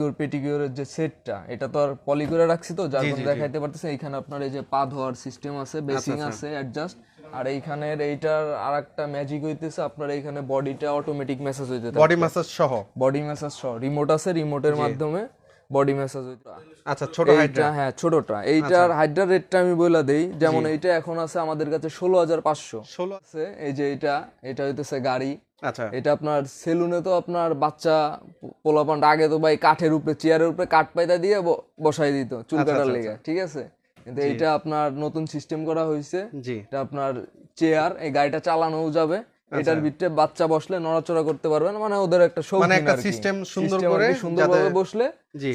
Pure পেটিকিউরের যে সেটটা এটা তো আর পলি করে রাখছি তো যার জন্য দেখাইতে পারতেছে এখানে আপনার এই যে পা ধোয়ার সিস্টেম আছে বেসিং আছে অ্যাডজাস্ট আর এইখানের এইটার আর একটা ম্যাজিক হইতেছে আপনার এইখানে বডিটা অটোমেটিক মেসেজ হইতে বডি ম্যাসাজ সহ? বডি মেসেজ সহ রিমোট আছে রিমোটের মাধ্যমে বডি মেসেজ হইতে আচ্ছা ছোট এইটা হ্যাঁ ছোটটা। এইটার হাইড্রা রেটটা আমি বলে দেই যেমন এইটা এখন আছে আমাদের কাছে ষোলো হাজার পাঁচশো। ষোলো আছে এই যে এটা এটা হইতেছে গাড়ি। আচ্ছা। এটা আপনার সেলুনে তো আপনার বাচ্চা পোলাপান আগে তো ভাই কাঠের উপরে চেয়ারের উপরে কাঠ পায়দা দিয়ে বসাই দিত চুল আচ্ছা, কাটার লেগে ঠিক আছে? কিন্তু এইটা আপনার নতুন সিস্টেম করা হয়েছে এটা আপনার চেয়ার এই গাড়িটা চালানোও যাবে। এটার ভিতরে বাচ্চা বসলে নড়াচড়া করতে পারবে না মানে ওদের একটা শৌখিন মানে একটা system সুন্দর করে সুন্দরভাবে বসলে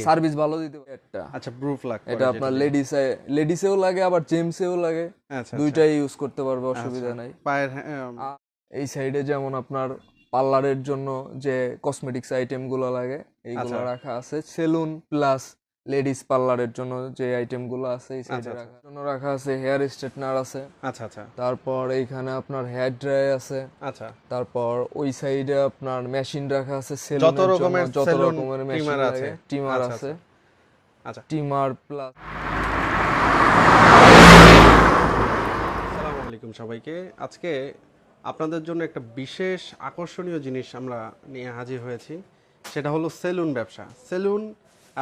সার্ভিস ভালো দিতে পারে একটা। আচ্ছা ব্রুফ লাগ এটা আপনার লেডিসে লেডিসেও লাগে আবার জেমসেও লাগে। আচ্ছা দুইটাই ইউজ করতে পারবে অসুবিধা নাই। পায়ের হ্যাঁ, এই সাইডে যেমন আপনার পার্লারের জন্য যে কসমেটিক্স আইটেমগুলো লাগে এইগুলো আচ্ছা। রাখা আছে। সেলুন প্লাস লেডিস পার্লারের জন্য যে আইটেমগুলো আছে এই সাইডে রাখা জন্য রাখা আছে। হেয়ার স্ট্রেটনার আছে। আচ্ছা আচ্ছা। তারপর এইখানে আপনার হেয়ার ড্রাই আছে। আচ্ছা। তারপর ওই সাইডে আপনার মেশিন রাখা আছে যত রকমের যত রকমের মেশিন আছে। টিমার আচ্ছা, আছে। আচ্ছা। টিমার প্লাস আসসালামু আলাইকুম সবাইকে। আজকে আপনাদের জন্য একটা বিশেষ আকর্ষণীয় জিনিস আমরা নিয়ে হাজির হয়েছি। সেটা হলো সেলুন ব্যবসা। সেলুন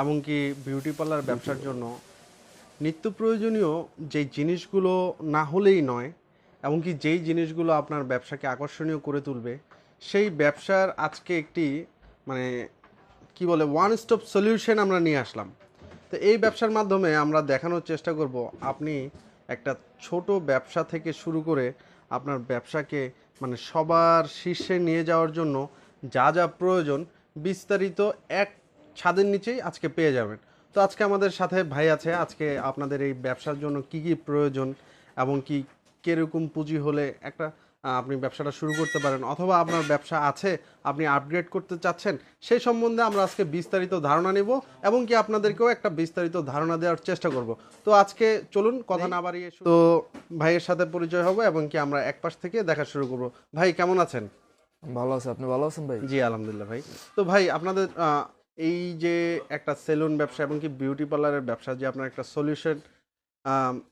এমনকি বিউটি পার্লার ব্যবসার জন্য নিত্য প্রয়োজনীয় যেই জিনিসগুলো না হলেই নয় এমনকি যেই জিনিসগুলো আপনার ব্যবসাকে আকর্ষণীয় করে তুলবে, সেই ব্যবসার আজকে একটি মানে কি বলে ওয়ান স্টপ সলিউশন আমরা নিয়ে আসলাম। তো এই ব্যবসার মাধ্যমে আমরা দেখানোর চেষ্টা করব, আপনি একটা ছোট ব্যবসা থেকে শুরু করে আপনার ব্যবসাকে মানে সবার শীর্ষে নিয়ে যাওয়ার জন্য যা যা প্রয়োজন বিস্তারিত এক ছাদের নিচেই আজকে পেয়ে যাবেন। তো আজকে আমাদের সাথে ভাই আছে, আজকে আপনাদের এই ব্যবসার জন্য কি কি প্রয়োজন এবং কি, কীরকম পুঁজি হলে একটা আপনি ব্যবসাটা শুরু করতে পারেন অথবা আপনার ব্যবসা আছে আপনি আপগ্রেড করতে চাচ্ছেন সেই সম্বন্ধে আমরা আজকে বিস্তারিত ধারণা নেব এবং কি আপনাদেরকেও একটা বিস্তারিত ধারণা দেওয়ার চেষ্টা করব। তো আজকে চলুন কথা না বাড়িয়ে তো ভাইয়ের সাথে পরিচয় হবে এবং কি আমরা এক পাশ থেকে দেখা শুরু করব। ভাই কেমন আছেন? ভালো আছে। আপনি ভালো আছেন ভাই? জি আলহামদুলিল্লাহ ভাই। তো ভাই আপনাদের এই যে একটা সেলুন ব্যবসা এবং কি বিউটি পার্লারের ব্যবসা যে আপনার একটা সলিউশন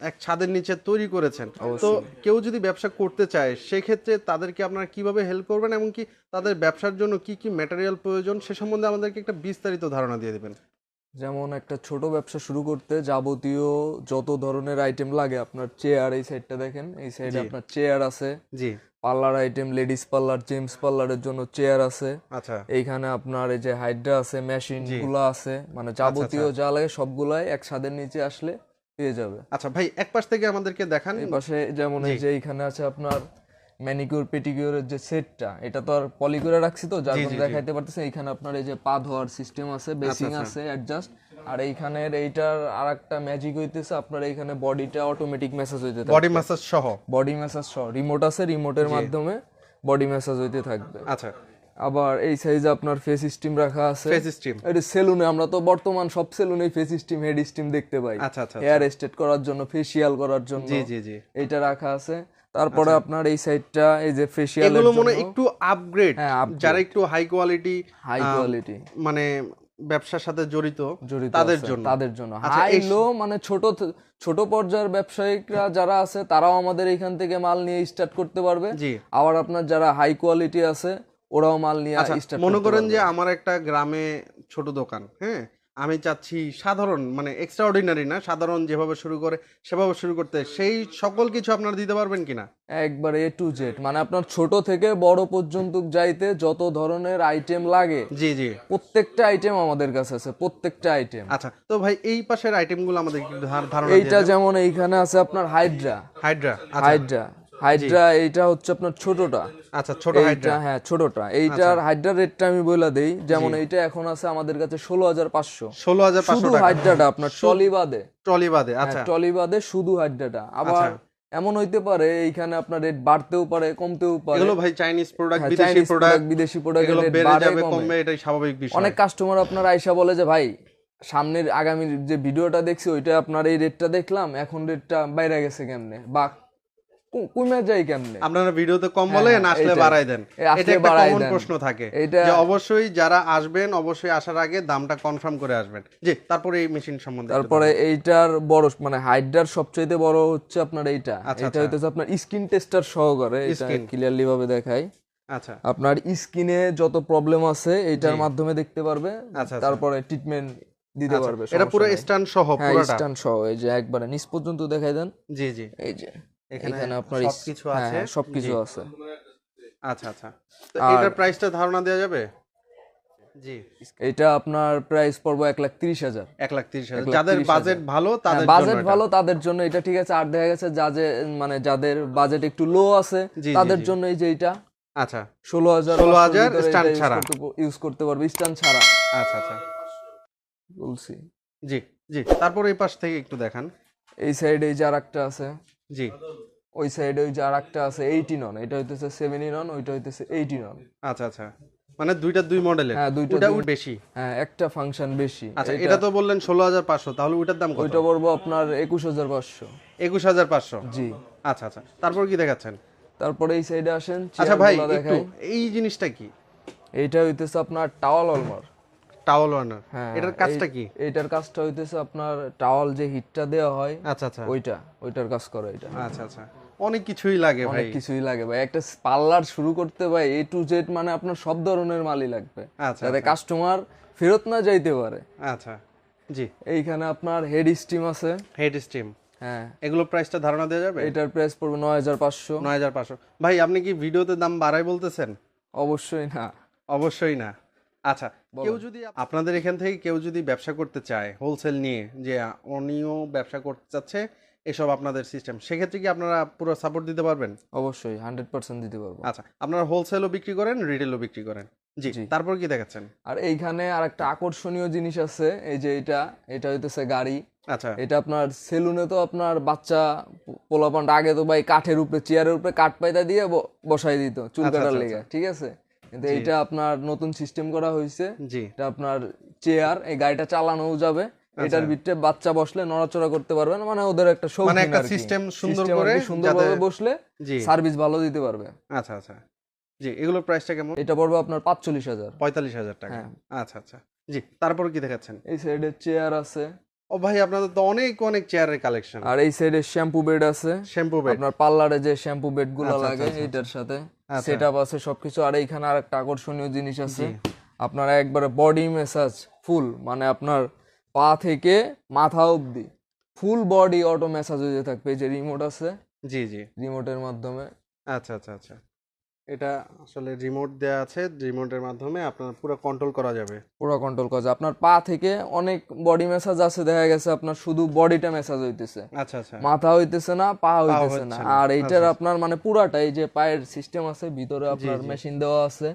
এক ছাদের নিচে তৈরি করেছেন। তো কেউ যদি ব্যবসা করতে চায় সেক্ষেত্রে তাদেরকে আপনারা কীভাবে হেল্প করবেন এবং কি তাদের ব্যবসার জন্য কি কি ম্যাটেরিয়াল প্রয়োজন সে সম্বন্ধে আমাদেরকে একটা বিস্তারিত ধারণা দিয়ে দেবেন। যেমন একটা ছোট ব্যবসা শুরু করতে যাবতীয় যত ধরনের আইটেম লাগে আপনার চেয়ার এই সাইডটা দেখেন এই সাইডে আপনার চেয়ার আছে। জি। Parlour item ladies parlour gents পার্লারের জন্য চেয়ার আছে। আচ্ছা। এইখানে আপনার এই যে হাইড্রা আছে মেশিনগুলো আছে মানে যাবতীয় যা লাগে সবগুলাই এক ছাদের নিচে আসলে পেয়ে যাবে। আচ্ছা ভাই এক পাশ থেকে আমাদেরকে দেখান। এই পাশে যেমন এই যে এইখানে আছে আপনার ম্যানিকিউর পেটিকিউরের যে সেটটা এটা তো আর পলি করে রাখছি তো যার জন্য দেখাইতে পারতেছে এইখানে আপনার এই যে পা ধোয়ার সিস্টেম আছে বেসিং আছে অ্যাডজাস্ট আর এইখানের এইটার আর একটা ম্যাজিক হইতেছে আপনার এইখানে বডিটা অটোমেটিক মেসেজ হইতে থাকবে। বডি ম্যাসাজ সহ? বডি ম্যাসাজ সহ রিমোট আছে রিমোটের মাধ্যমে বডি ম্যাসাজ হইতে থাকবে। আচ্ছা। আবার এই সাইজে আপনার ফেস স্টিম রাখা আছে। ফেস স্টিম এটা সেলুনে আমরা তো বর্তমান সব সেলুনে ফেস স্টিম হেড স্টিম দেখতে পাই। আচ্ছা আচ্ছা হেয়ার স্ট্রেট করার জন্য ফেসিয়াল করার জন্য। জি জি জি। এইটা রাখা আছে। তারপরে আপনার এই সাইডটা এই যে ফেসিয়াল এগুলো মনে একটু আপগ্রেড হ্যাঁ, যারা একটু হাই কোয়ালিটি হাই কোয়ালিটি মানে ব্যবসার সাথে জড়িত তাদের জন্য। তাদের জন্য। আচ্ছা, হাই এই- লো মানে ছোট ছোট পর্যায়ের ব্যবসায়িকরা যারা আছে তারাও আমাদের এখান থেকে মাল নিয়ে স্টার্ট করতে পারবে। আবার আপনার যারা হাই কোয়ালিটি আছে ওরাও মাল নিয়ে আচ্ছা মনে করেন যে আমার একটা গ্রামে ছোট দোকান হ্যাঁ? আমি চাচ্ছি সাধারণ মানে এক্সট্রা অর্ডিনারি না সাধারণ যেভাবে শুরু করে সেভাবে শুরু করতে সেই সকল কিছু আপনারা দিতে পারবেন কিনা? একবার এ টু জেড মানে আপনার ছোট থেকে বড় পর্যন্ত যাইতে যত ধরনের আইটেম লাগে জি জি। প্রত্যেকটা আইটেম আমাদের কাছে আছে প্রত্যেকটা আইটেম আচ্ছা তো ভাই এই পাশের আইটেমগুলো আমাদের ধারণা এইটা যেমন এইখানে আছে আপনার হাইড্রা হাইড্রা হাইড্রা হাইড্রা এইটা হচ্ছে আপনার ছোটটা। আচ্ছা ছোট হাইড্রা হ্যাঁ ছোটটা। এইটার হাইড্রা রেটটা আমি বলে দেই। যেমন এইটা এখন আছে আমাদের কাছে ষোলো হাজার পাঁচশো। ষোলো হাজার শুধু হাইড্রাটা আপনার ট্রলি বাদে। ট্রলি বাদে আচ্ছা। ট্রলি বাদে শুধু হাইড্রাটা আবার এমন হইতে পারে এইখানে আপনার রেট বাড়তেও পারে কমতেও পারে। এগুলো ভাই চাইনিজ প্রোডাক্ট হ্যাঁ, বিদেশি প্রোডাক্ট বিদেশি প্রোডাক্ট এগুলো বেড়ে যাবে কমবে এটাই স্বাভাবিক বিষয়। অনেক কাস্টমার আপনার আইসা বলে যে ভাই সামনের আগামী যে ভিডিওটা দেখছি ওইটা আপনার এই রেটটা দেখলাম এখন রেটটা বাইরে গেছে কেমনে? বা কমে যায় কেমনে? আপনারা ভিডিওতে কম বলেন হ্যাঁ, আসলে এইটাই। বাড়াই দেন। আসলে এটা একটা কমন। প্রশ্ন থাকে যে অবশ্যই যারা আসবেন অবশ্যই আসার আগে দামটা কনফার্ম করে আসবেন। জি তারপরে এই মেশিন সম্বন্ধে তারপরে এইটার বড় মানে হাইডার সবচেয়ে বড় হচ্ছে আপনার এইটা। আচ্ছা, এটা হইতেছে আপনার স্কিন টেস্টার সহকারে এটা ক্লিয়ারলি ভাবে দেখাই। আচ্ছা। আপনার স্কিনে যত প্রবলেম আছে এইটার মাধ্যমে দেখতে পারবে আচ্ছা, তারপরে ট্রিটমেন্ট দিতে পারবে এটা পুরো স্ট্যান্ড সহ হ্যাঁ পুরোটা? স্ট্যান্ড সহ এই যে একবারে নিচ পর্যন্ত দেখাই দেন। জি জি। এই যে। এখানে আপনার সবকিছু হ্যাঁ, আছে। হ্যাঁ, সবকিছু আছে। আচ্ছা আচ্ছা। তো এটার প্রাইসটা ধারণা দেওয়া যাবে? জি। এটা আপনার প্রাইস পড়ব এক লাখ তিরিশ হাজার। এক লাখ তিরিশ হাজার। যাদের বাজেট ভালো তাদের বাজেট। ভালো তাদের জন্য এটা ঠিক আছে। আর দেখা গেছে যা যে মানে যাদের বাজেট একটু লো আছে তাদের জন্য এই যে এটা আচ্ছা। ষোলো হাজার 16,000 stand ছাড়া। ইউজ করতে পারবে স্ট্যান্ড ছাড়া। আচ্ছা আচ্ছা। বলছি। জি জি। তারপর এই পাশ থেকে একটু দেখান। এই সাইডে এই যে আর একটা আছে। জি। ওই সাইডে ওই যে আর একটা আছে এইটিন অন এটা হইতেছে সেভেন্টিন অন ওইটা হইতেছে এইটিন অন আচ্ছা আচ্ছা। মানে দুইটা দুই মডেলের হ্যাঁ দুইটা বেশি? হ্যাঁ একটা ফাংশন বেশি। আচ্ছা এটা তো বললেন ষোলো হাজার পাঁচশো তাহলে ওইটার দাম কত? ওইটা পড়ব আপনার একুশ হাজার পাঁচশো। একুশ হাজার পাঁচশো? জি। আচ্ছা আচ্ছা। তারপর কি দেখাচ্ছেন? তারপরে এই সাইডে আসেন আচ্ছা ভাই একটু এই জিনিসটা কি? এইটা হইতেছে আপনার টাওয়াল অলমার টাওয়াল ওয়ার্নার হ্যাঁ এটার কাজটা কি? এইটার কাজটা হইতেছে আপনার টাওয়াল যে হিটটা দেওয়া হয় আচ্ছা আচ্ছা। ওইটা ওইটার কাজ করে এটা। আচ্ছা আচ্ছা। অনেক কিছুই লাগে ভাই। অনেক কিছুই লাগে ভাই। একটা পার্লার শুরু করতে ভাই এ টু জেড মানে আপনার সব ধরনের মালই লাগবে। আচ্ছা যাতে কাস্টমার ফেরত না যাইতে পারে। আচ্ছা জি। এইখানে আপনার হেড স্টিম আছে। হেড স্টিম হ্যাঁ। এগুলো প্রাইসটা ধারণা দেওয়া যাবে? এটার প্রাইস পড়বে নয় হাজার পাঁচশো। নয় হাজার পাঁচশো। ভাই আপনি কি ভিডিওতে দাম বাড়াই বলতেছেন? অবশ্যই না। অবশ্যই না। আচ্ছা কেউ যদি আপনাদের এখান থেকে কেউ যদি ব্যবসা করতে চায় হোলসেল নিয়ে যে অনিও ব্যবসা করতে চাচ্ছে এসব আপনাদের সিস্টেম সেক্ষেত্রে কি আপনারা পুরো সাপোর্ট দিতে পারবেন? অবশ্যই হান্ড্রেড পার্সেন্ট দিতে পারব। আচ্ছা আপনারা হোলসেলও বিক্রি করেন রিটেলও বিক্রি করেন। জি। তারপর কি দেখাচ্ছেন? আর এইখানে আর একটা আকর্ষণীয় জিনিস আছে এই যে এটা এটা হইতেছে গাড়ি। আচ্ছা। এটা আপনার সেলুনে তো আপনার বাচ্চা পোলাপান্ড আগে তো ভাই কাঠের উপরে চেয়ারের উপরে কাঠ পায়দা দিয়ে বসাই দিত চুল আচ্ছা, কাটার আচ্ছা, লেগে ঠিক আছে? কিন্তু এইটা আপনার নতুন সিস্টেম করা হয়েছে এটা আপনার চেয়ার এই গাড়িটা চালানোও যাবে। এটার ভিতরে বাচ্চা বসলে নড়াচড়া করতে পারবে না মানে ওদের একটা শৌখিন মানে একটা system সুন্দর করে সুন্দরভাবে বসলে সার্ভিস ভালো দিতে পারবে। আচ্ছা আচ্ছা। জি এগুলোর প্রাইসটা কেমন? এটা পড়বে আপনার পাঁচচল্লিশ হাজার। পঁয়তাল্লিশ হাজার টাকা। হ্যাঁ। আচ্ছা আচ্ছা। জি তারপর কি দেখাচ্ছেন? এই সাইডে চেয়ার আছে। ও ভাই আপনাদের তো অনেক অনেক চেয়ারের কালেকশন আর এই সাইডে শ্যাম্পু বেড আছে। শ্যাম্পু বেড আপনার পার্লারে যে শ্যাম্পু বেডগুলো আচ্ছা, লাগে আচ্ছা, এটার সাথে আচ্ছা। সেট আছে সবকিছু। আর এইখানে আর একটা আকর্ষণীয় জিনিস আছে। আপনার একবারে বডি ম্যাসাজ ফুল মানে আপনার পা থেকে মাথা অবধি ফুল বডি অটো ম্যাসাজ হয়ে থাকবে। যে রিমোট আছে। জি জি। রিমোটের মাধ্যমে। আচ্ছা আচ্ছা আচ্ছা। এটা আসলে রিমোট দেওয়া আছে রিমোটের মাধ্যমে আপনার পুরো কন্ট্রোল করা যাবে। পুরো কন্ট্রোল করা যায়। আপনার পা থেকে অনেক বডি ম্যাসাজ আছে দেখা গেছে আপনার শুধু বডিটা ম্যাসাজ হইতেছে। আচ্ছা আচ্ছা। মাথা হইতেছে না পা হইতেছে না। আর এইটার আপনার মানে পুরাটা এই যে পায়ের সিস্টেম আছে ভিতরে আপনার মেশিন দেওয়া আছে।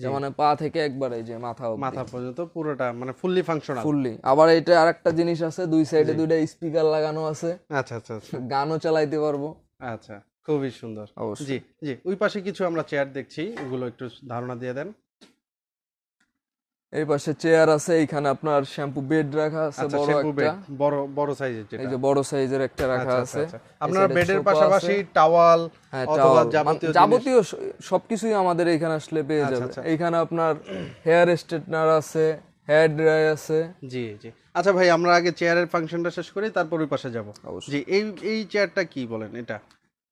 যে মানে পা থেকে একবার এই যে মাথা মাথা পর্যন্ত পুরোটা মানে ফুললি ফাংশনাল ফুললি আবার এটা আরেকটা জিনিস আছে দুই সাইডে দুইটা স্পিকার লাগানো আছে। আচ্ছা আচ্ছা আচ্ছা। গানও চালাইতে পারব। আচ্ছা। খুবই সুন্দর। অবশ্যই। জি জি। ওই পাশে কিছু আমরা চেয়ার দেখছি ওগুলো একটু ধারণা দিয়ে দেন। এই পাশে চেয়ার আছে এইখানে আপনার শ্যাম্পু বেড রাখা আছে আচ্ছা বড় একটা। বড় বড় সাইজের যেটা। এই যে বড় সাইজের একটা রাখা আচ্ছা, আছে। আচ্ছা। আপনার বেডের পাশাপাশি টাওয়াল হ্যাঁ অথবা যাবতীয় মানে যাবতীয় সবকিছুই আমাদের এখানে আসলে পেয়ে যাবে। এইখানে আপনার হেয়ার স্ট্রেটনার আছে হেয়ার ড্রাই আছে। জি জি। আচ্ছা ভাই আমরা আগে চেয়ারের ফাংশনটা শেষ করি তারপর ওই পাশে যাব। জি এই এই চেয়ারটা কি বলেন এটা?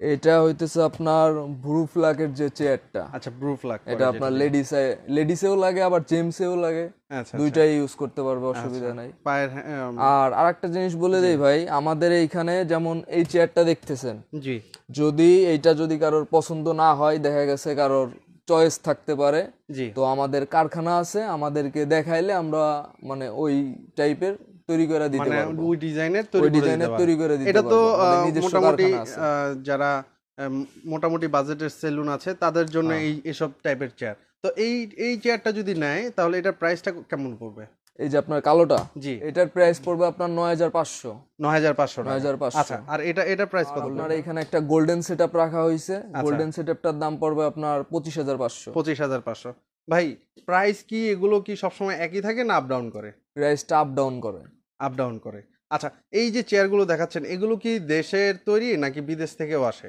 এটা হইতেছে আপনার ভ্রু ফ্লাকের যে চেয়ারটা আচ্ছা ব্রু ফ্ল্যাগ এটা আপনার লেডিস লেডিসেও লাগে আবার জেমসেও লাগে। আচ্ছা দুইটাই ইউজ করতে পারবে অসুবিধা নাই। পায়ের হ্যাঁ, আর আরেকটা জিনিস বলে দেই ভাই আমাদের এইখানে যেমন এই চেয়ারটা দেখতেছেন জি। যদি এইটা যদি কারোর পছন্দ না হয় দেখা গেছে কারোর চয়েস থাকতে পারে জি। তো আমাদের কারখানা আছে আমাদেরকে দেখাইলে আমরা মানে ওই টাইপের তৈরি করে দিতে মানে পারব। ওই ডিজাইনের তৈরি ডিজাইনের তৈরি করে দিতে এটা তো নিজস্ব মোটামুটি যারা মোটামুটি বাজেটের সেলুন আছে তাদের জন্য হ্যাঁ। এই এসব টাইপের চেয়ার তো এই এই চেয়ারটা যদি নেয় তাহলে এটার প্রাইসটা কেমন পড়বে? এই যে আপনার কালোটা জি। এটার প্রাইস পড়বে আপনার নয় হাজার পাঁচশো। নয় হাজার পাঁচশো নয় হাজার পাঁচশো। আচ্ছা আর এটা এটার প্রাইস কত আপনার এখানে একটা গোল্ডেন সেটআপ রাখা হয়েছে। আচ্ছা। গোল্ডেন সেটআপটার দাম পড়বে আপনার পঁচিশ হাজার পাঁচশো। পঁচিশ হাজার পাঁচশো। ভাই প্রাইস কি এগুলো কি সবসময় একই থাকে না আপ ডাউন করে? প্রাইসটা আপ ডাউন করে। আপ ডাউন করে। আচ্ছা এই যে চেয়ারগুলো দেখাচ্ছেন এগুলো কি দেশের তৈরি নাকি বিদেশ থেকেও আসে?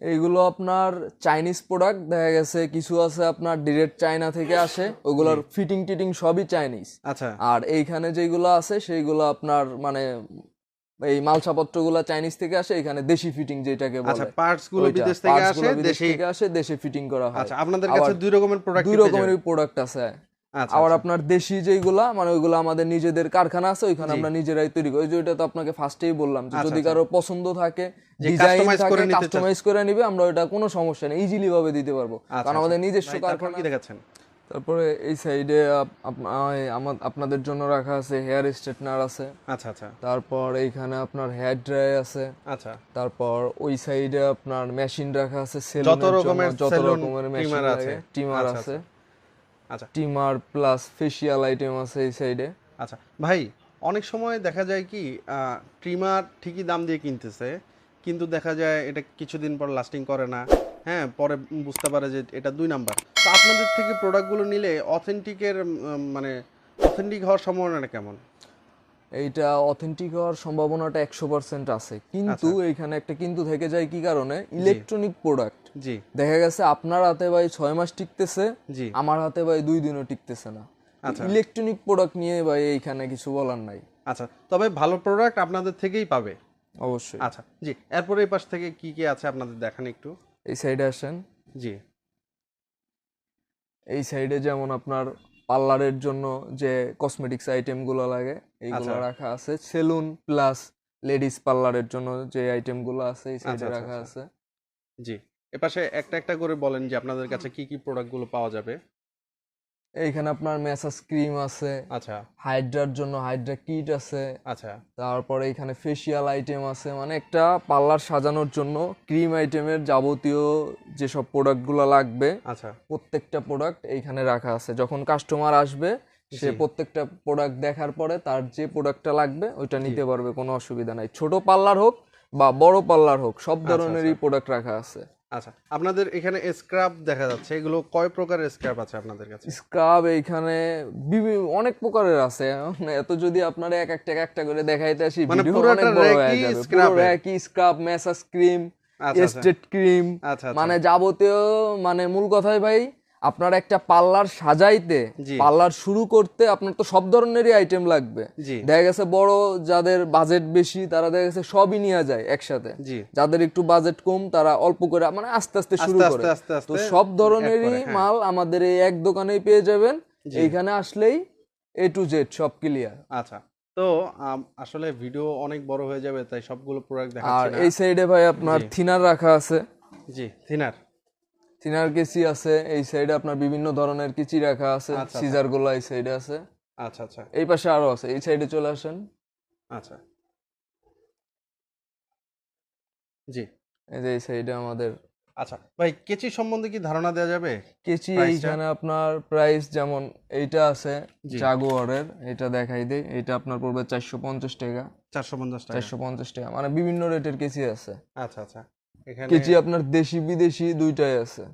এইগুলো আপনার চাইনিজ প্রোডাক্ট দেখা গেছে কিছু আছে আপনার ডিরেক্ট চায়না থেকে আসে ওগুলোর ফিটিং টিটিং সবই চাইনিজ আচ্ছা। আর এইখানে যেগুলো আছে সেইগুলো আপনার মানে এই মালসাপত্রগুলো চাইনিজ থেকে আসে এখানে দেশি ফিটিং যেটাকে আচ্ছা পার্টসগুলো বিদেশ থেকে আসে দেশি থেকে আসে দেশে ফিটিং করা হয়। আচ্ছা আপনাদের কাছে দুই রকমের প্রোডাক্ট দুই রকমের প্রোডাক্ট আছে। আবার আপনার দেশি যেগুলা মানে ওইগুলো আমাদের নিজেদের কারখানা আছে ওইখানে আমরা নিজেরাই তৈরি করি। যে ওইটা তো আপনাকে ফার্স্টেই বললাম যে যদি কারও পছন্দ থাকে ডিজাইন আচ্ছা, কাস্টমাইজ করে নিবে আমরা ওইটা কোনো সমস্যা নেই ইজিলি ভাবে দিতে পারব। আচ্ছা, কারণ আমাদের নিজস্ব কারখানা। কি দেখাচ্ছেন? তারপরে এই সাইডে আপনাদের জন্য রাখা আছে হেয়ার স্ট্রেটনার আছে। আচ্ছা আচ্ছা। তারপর এইখানে আপনার হেয়ার ড্রাই আছে। আচ্ছা। তারপর ওই সাইডে আপনার মেশিন রাখা আছে যত রকমের যত রকমের মেশিন আছে। টিমার আচ্ছা, আছে। আচ্ছা। টিমার প্লাস ফেশিয়াল আইটেম আছে এই সাইডে আচ্ছা ভাই অনেক সময় দেখা যায় কি ট্রিমার ঠিকই দাম দিয়ে কিনতেছে কিন্তু দেখা যায় এটা কিছুদিন পর লাস্টিং করে না। হ্যাঁ পরে বুঝতে পারে যে এটা দুই নাম্বার। তো আপনাদের থেকে প্রোডাক্টগুলো নিলে অথেন্টিকের মানে অথেন্টিক হওয়ার সম্ভাবনাটা কেমন? এইটা অথেন্টিক হওয়ার সম্ভাবনাটা একশো পার্সেন্ট আছে। কিন্তু আচ্ছা। এইখানে একটা কিন্তু থেকে যায় কি কারণে? ইলেকট্রনিক প্রোডাক্ট জি। দেখা গেছে আপনার হাতে ভাই ছয় মাস টিকতেছে জি। আমার হাতে ভাই দুই দিনও টিকতেছে না। আচ্ছা। ইলেকট্রনিক প্রোডাক্ট নিয়ে ভাই এইখানে কিছু বলার নাই। আচ্ছা তবে ভালো প্রোডাক্ট আপনাদের থেকেই পাবে। অবশ্যই। আচ্ছা জি এরপরে এই পাশ থেকে কি কি আছে আপনাদের দেখান একটু। এই সাইডে আসেন। জি। এই সাইডে যেমন আপনার পার্লারের জন্য যে কসমেটিক্স আইটেমগুলো লাগে এইগুলো আচ্ছা। রাখা আছে। সেলুন প্লাস লেডিস পার্লারের জন্য যে আইটেমগুলো আছে এই সাইডে আচ্ছা, রাখা আচ্ছা। আছে। জি। এপাশে একটা একটা করে বলেন যে আপনাদের কাছে কি কি প্রোডাক্টগুলো পাওয়া যাবে। এইখানে আপনার ম্যাসাজ ক্রিম আছে আচ্ছা। হাইড্রার জন্য হাইড্রা কিট আছে আচ্ছা। তারপরে এখানে ফেসিয়াল আইটেম আছে মানে একটা পার্লার সাজানোর জন্য ক্রিম আইটেমের যাবতীয় যেসব প্রোডাক্টগুলো লাগবে আচ্ছা। প্রত্যেকটা প্রোডাক্ট এইখানে রাখা আছে। যখন কাস্টমার আসবে সে প্রত্যেকটা প্রোডাক্ট দেখার পরে তার যে প্রোডাক্টটা লাগবে ওইটা নিতে পারবে কোনো অসুবিধা নাই। ছোট পার্লার হোক বা বড় পার্লার হোক সব ধরনেরই প্রোডাক্ট রাখা আছে। আচ্ছা আপনাদের এখানে স্ক্রাব দেখা যাচ্ছে। এগুলো কয় প্রকারের স্ক্রাব আছে আপনাদের কাছে? স্ক্রাব এইখানে অনেক প্রকারের আছে। এত যদি আপনারা এক একটা এক একটা করে দেখাইতে আসি মানে পুরোটা এর। একই স্ক্রাব ম্যাসাজ ক্রিম এস্টেট ক্রিম। মানে যাবতীয় মানে মূল কথাই ভাই আপনার একটা পার্লার সাজাইতে জি। পার্লার শুরু করতে আপনার তো সব ধরনেরই আইটেম লাগবে। দেখা গেছে বড় যাদের বাজেট বেশি তারা দেখা গেছে সবই নিয়ে যায় একসাথে। যাদের একটু বাজেট কম তারা অল্প করে মানে আস্তে আস্তে শুরু করে। তো সব ধরনেরই হ্যাঁ। মাল আমাদের এই এক দোকানেই পেয়ে যাবেন। এইখানে আসলেই এ টু জেড সব ক্লিয়ার আচ্ছা তো আসলে ভিডিও অনেক বড় হয়ে যাবে তাই সবগুলো প্রোডাক্ট আর দেখাচ্ছি না। এই সাইডে ভাই আপনার থিনার রাখা আছে। জি থিনার। থিনার কেসি আছে এই সাইডে আপনার বিভিন্ন ধরনের কিচি রাখা আছে আচ্ছা, সিজারগুলো এই সাইডে আছে। আচ্ছা আচ্ছা। এই পাশে আরও আছে এই সাইডে চলে আসেন। আচ্ছা। জি। এই যে এই সাইডে আমাদের আচ্ছা ভাই কেচি সম্বন্ধে কি ধারণা দেওয়া যাবে? কেচি এইখানে আপনার প্রাইস যেমন এইটা আছে। জাগুয়ারের এটা দেখাই দেই এটা আপনার পড়বে চারশো পঞ্চাশ টাকা। চারশো পঞ্চাশ টাকা। চারশো পঞ্চাশ টাকা মানে বিভিন্ন রেটের কেচি আছে। আচ্ছা আচ্ছা। এখানে কেচি আপনার দেশি বিদেশি দুইটাই আছে।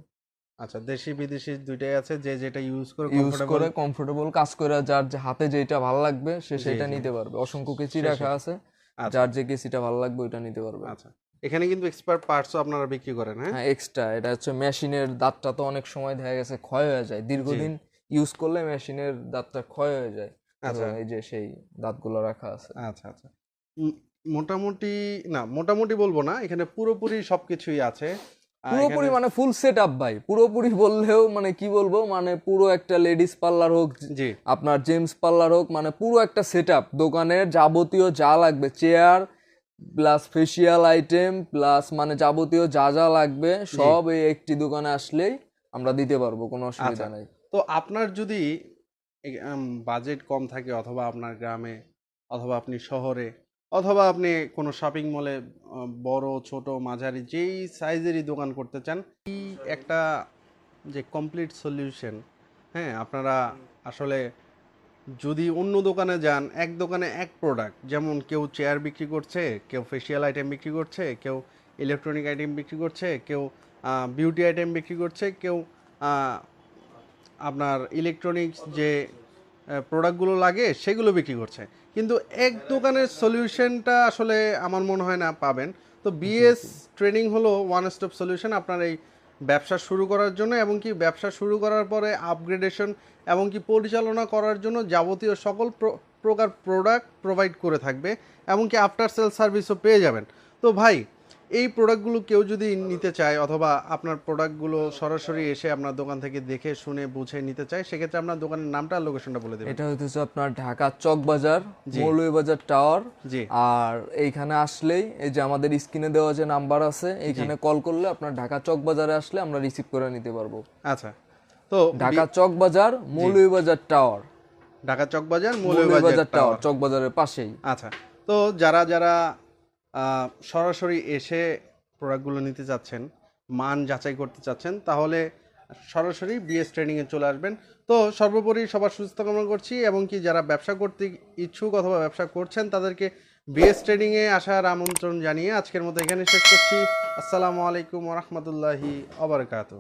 আচ্ছা দেশি বিদেশি দুইটাই আছে যে যেটা ইউজ করে ইউজ করে কমফোর্টেবল কাজ করে যার যে হাতে যেটা ভালো লাগবে সে সেটা নিতে পারবে। অসংখ্য কেচি রাখা আছে আচ্ছা। যার যে কেসিটা ভালো লাগবে ওইটা নিতে পারবে। আচ্ছা। এখানে কিন্তু এক্সপার্ট পার্টসও আপনারা বিক্রি করেন হ্যাঁ? হ্যাঁ এক্সট্রা এটা হচ্ছে মেশিনের দাঁতটা তো অনেক সময় দেখা গেছে ক্ষয় হয়ে যায়। দীর্ঘদিন ইউজ করলে মেশিনের দাঁতটা ক্ষয় হয়ে যায়। আচ্ছা। এই যে সেই দাঁতগুলো রাখা আছে। আচ্ছা আচ্ছা। মোটামুটি না মোটামুটি বলব না এখানে পুরোপুরি সবকিছুই আছে। পুরোপুরি মানে ফুল সেট আপ ভাই। পুরোপুরি বললেও মানে কি বলব মানে পুরো একটা লেডিস পার্লার হোক জি। আপনার জেমস পার্লার হোক মানে পুরো একটা সেট আপ দোকানের যাবতীয় যা লাগবে chair plus facial item plus মানে যাবতীয় যা যা লাগবে সব এই একটি দোকানে আসলেই আমরা দিতে পারব কোনো অসুবিধা আচ্ছা। নাই। তো আপনার যদি বাজেট কম থাকে অথবা আপনার গ্রামে অথবা আপনি শহরে অথবা আপনি কোনো শপিং মলে বড়, ছোট, মাঝারি, যেই সাইজেরই দোকান করতে চান, এই একটা যে কমপ্লিট সলিউশন হ্যাঁ আপনারা আসলে যদি অন্য দোকানে যান, এক দোকানে এক প্রোডাক্ট যেমন কেউ চেয়ার বিক্রি করছে, কেউ ফেসিয়াল আইটেম বিক্রি করছে, কেউ ইলেকট্রনিক আইটেম বিক্রি করছে, কেউ বিউটি আইটেম বিক্রি করছে, কেউ আপনার ইলেকট্রনিক্স যে প্রোডাক্টগুলো লাগে, সেগুলো বিক্রি করছে। কিন্তু এক দোকানের সলিউশনটা আসলে আমার মনে হয় না পাবেন। তো বিএস ট্রেনিং হলো ওয়ান স্টপ সলিউশন আপনার এই ব্যবসা শুরু করার জন্য এবং কি ব্যবসা শুরু করার পরে আপগ্রেডেশন এবং কি পরিচালনা করার জন্য যাবতীয় সকল প্র- প্রকার প্রোডাক্ট প্রোভাইড করে থাকবে এমনকি আফটার সেল সার্ভিসও পেয়ে যাবেন। তো ভাই এই প্রোডাক্টগুলো কেউ যদি নিতে চায় অথবা আপনার প্রোডাক্টগুলো সরাসরি এসে আপনার দোকান থেকে দেখে শুনে বুঝে নিতে চায় সেক্ষেত্রে আপনার দোকানের নামটা আর লোকেশনটা বলে দেবেন। এটা হইতেছে আপনার ঢাকা চক বাজার মৌলভীবাজার টাওয়ার জি। আর এইখানে আসলেই এই যে আমাদের স্ক্রিনে দেওয়া যে নাম্বার আছে এইখানে কল করলে আপনার ঢাকা চক বাজারে আসলে আমরা রিসিভ করে নিতে পারব। আচ্ছা। তো ঢাকা চক বাজার মৌলভীবাজার টাওয়ার ঢাকা চকবাজার মৌলভীবাজার মৌলভীবাজার টাওয়ার চক বাজারের পাশেই। আচ্ছা। তো যারা যারা সরাসরি এসে প্রোডাক্টগুলো নিতে চাচ্ছেন মান যাচাই করতে চাচ্ছেন তাহলে সরাসরি বিএস ট্রেনিংয়ে চলে আসবেন। তো সর্বোপরি সবার সুস্থ কামনা করছি, এবং কি যারা ব্যবসা করতে ইচ্ছুক অথবা ব্যবসা করছেন, তাদেরকে বিএস ট্রেনিংয়ে আসার আমন্ত্রণ জানিয়ে আজকের মতো এখানে শেষ করছি। আসসালামু আলাইকুম রহমতুল্লাহি আবরকাত